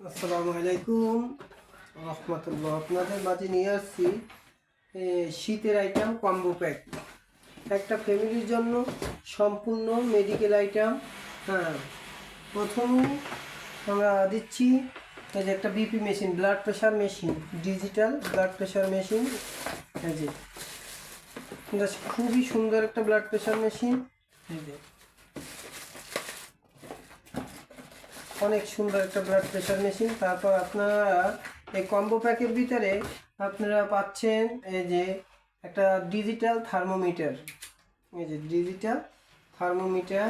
আসসালামু আলাইকুম। রহমতুল্লাহ আপনাদের মাঝে নিয়ে আসছি শীতের আইটেম কম্বো প্যাক একটা ফ্যামিলির জন্য সম্পূর্ণ মেডিকেল আইটেম হ্যাঁ প্রথমে আমরা দিচ্ছি একটা BP machine blood pressure machine digital blood pressure machine এই যে খুবই সুন্দর একটা ব্লাড প্রেশার মেশিন যে অনেক সুন্দর একটা ব্লাড প্রেশার মেশিন তারপর আপনারা এই কম্বো প্যাকের ভিতরে আপনারা পাচ্ছেন এই যে একটা ডিজিটাল থার্মোমিটার এই যে ডিজিটাল থার্মোমিটার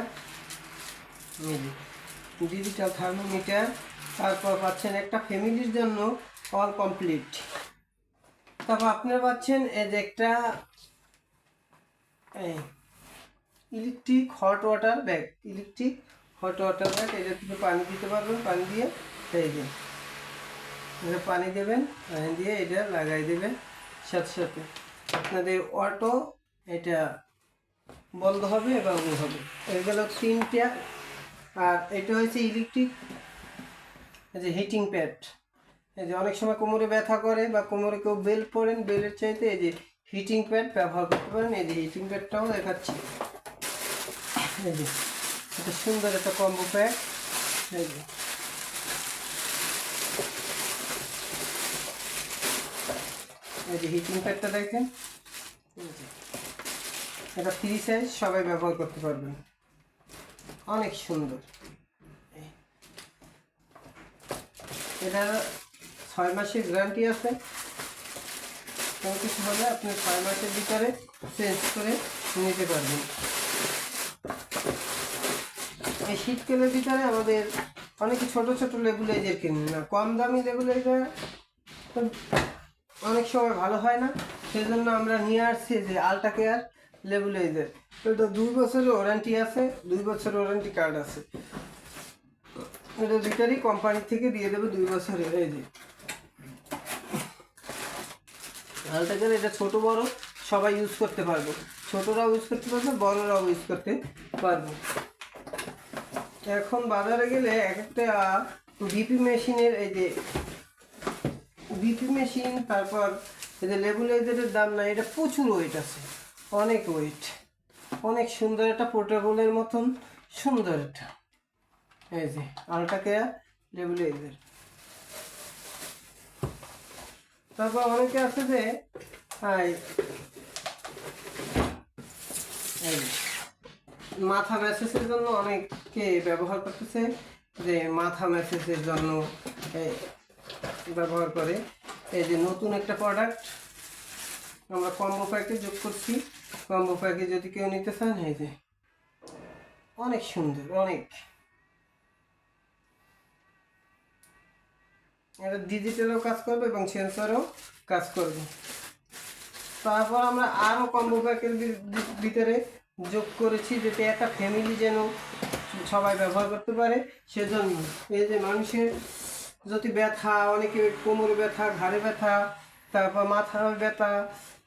ডিজিটাল থার্মোমিটার তারপর পাচ্ছেন একটা ফ্যামিলির জন্য অল কমপ্লিট তারপর আপনারা পাচ্ছেন এই যে একটা electric hot water bag electric hot water bag এটা থেকে পানি দিতে পারবেন পানি দিয়ে এই যে এটা পানি দেবেন, পানি দিয়ে এটা লাগাই দেবেন সাথে সাথে। আপনাদের অটো এটা বন্ধ হবে এবং হবে। এগুলো তিনটা, আর এটা হচ্ছে ইলেকট্রিক, এই যে হিটিং প্যাড। এই যে অনেক সময় কোমরে ব্যথা করে বা কোমরে কেউ বেল পড়েন বেলের চাইতে এই যে হিটিং প্যাড ব্যবহার করতে পারেন, এই যে হিটিং প্যাডটাও দেখাচ্ছি। এই যে এটা সুন্দর একটা কম্বো প্যাক এই যে। এই যে হিটিং প্যাডটা দেখেন। এটা ফ্রি সাইজ সবাই ব্যবহার করতে পারবেন। অনেক সুন্দর। এটার ছয় মাসের গ্যারান্টি আছে। কোনো কিছু হলে আপনি ছয় মাসের ভিতরে চেঞ্জ করে নিতে পারবেন। এই শীতকালের ভিতরে আমাদের অনেকে ছোট ছোট লেবুলাইজার কিনে না, কম দামি লেবুলাইজার অনেক সময় ভালো হয় না। সেই জন্য আমরা নিয়ে আসছি যে আলটা কেয়ার লেবুলাইজার এটা দুই বছরের ওয়ারেন্টি আছে, দুই বছরের ওয়ারেন্টি কার্ড আছে। এটা দুইটারই কোম্পানি থেকে দিয়ে দেবে দুই বছরের, এই যে। আলটা কেয়ার এটা ছোট বড়, সবাই ইউজ করতে পারব। ছোটরাও ইউজ করতে পারবে, বড়রাও ইউজ করতে পারব। এখন বাজারে গেলে এক একটা বিপি মেশিনের এই যে বিপি মেশিন তারপর এই যে লেবুলাইজারের দাম না এটা প্রচুর ওয়েট আছে, অনেক ওয়েট অনেক সুন্দর একটা পোর্টেবলের মতন সুন্দর এটা এই যে আলটাকে লেবুলাইজার তারপর অনেকে আছে যে মাথা ম্যাসেজের জন্য অনেকে ব্যবহার করতেছে, যে মাথা ম্যাসেজের জন্য ব্যবহার করে। এই যে নতুন একটা প্রোডাক্ট আমরা কম্বো প্যাকে যোগ করছি। কম্বো প্যাকে যদি কেউ নিতে চান, এই যে, অনেক সুন্দর, অনেক। এটা ডিজিটালও কাজ করবে এবং সেন্সরও কাজ করবে। তারপর আমরা আরও কম্বো প্যাকের ভিতরে যোগ করেছি যাতে একটা ফ্যামিলি যেন সবাই ব্যবহার করতে পারে, সেজন্য এই যে মানুষের যদি ব্যথা, অনেকে কোমরে ব্যথা, ঘাড়ে ব্যথা, তারপর মাথা ব্যথা,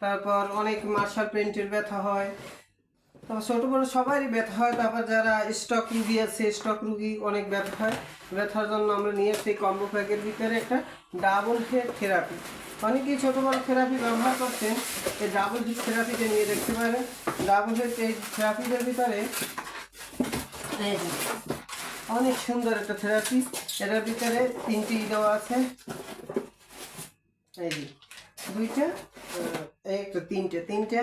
তারপর অনেক মার্শাল পেন্টের ব্যথা হয় তারপর ছোটো বড়ো সবারই ব্যথা হয়। তারপর যারা স্টক রুগী আছে স্টক রুগী অনেক ব্যথা হয়। ব্যথার জন্য আমরা নিয়ে এসেছি কম্বো প্যাকের ভিতরে একটা ডাবল হেড থেরাপি। অনেকেই ছোটো বড়ো থেরাপি ব্যবহার করছেন। এই ডাবল হেড থেরাপিতে নিয়ে দেখতে পারেন। ডাবল হেড এই থেরাপিদের ভিতরে অনেক সুন্দর একটা থেরাপি। এটার ভিতরে তিনটি দেওয়া আছে। এই দুইটা এই একটা তিনটে তিনটে।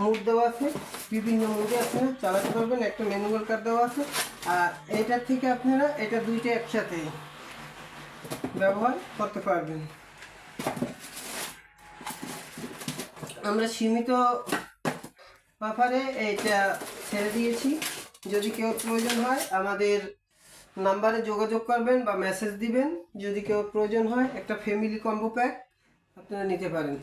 মুড দেওয়া আছে, বিভিন্ন মুডে আপনারা চালাতে পারবেন, একটা ম্যানুয়াল কার্ড দেওয়া আছে। আর এটার থেকে আপনারা এটা দুইটা একসাথে ব্যবহার করতে পারবেন। আমরা সীমিত ব্যাপারে এটা ছেড়ে দিয়েছি। যদি কেউ প্রয়োজন হয়, আমাদের নাম্বারে যোগাযোগ করবেন বা মেসেজ দিবেন। যদি কেউ প্রয়োজন হয়, একটা ফ্যামিলি কম্বো প্যাক আপনারা নিতে পারেন।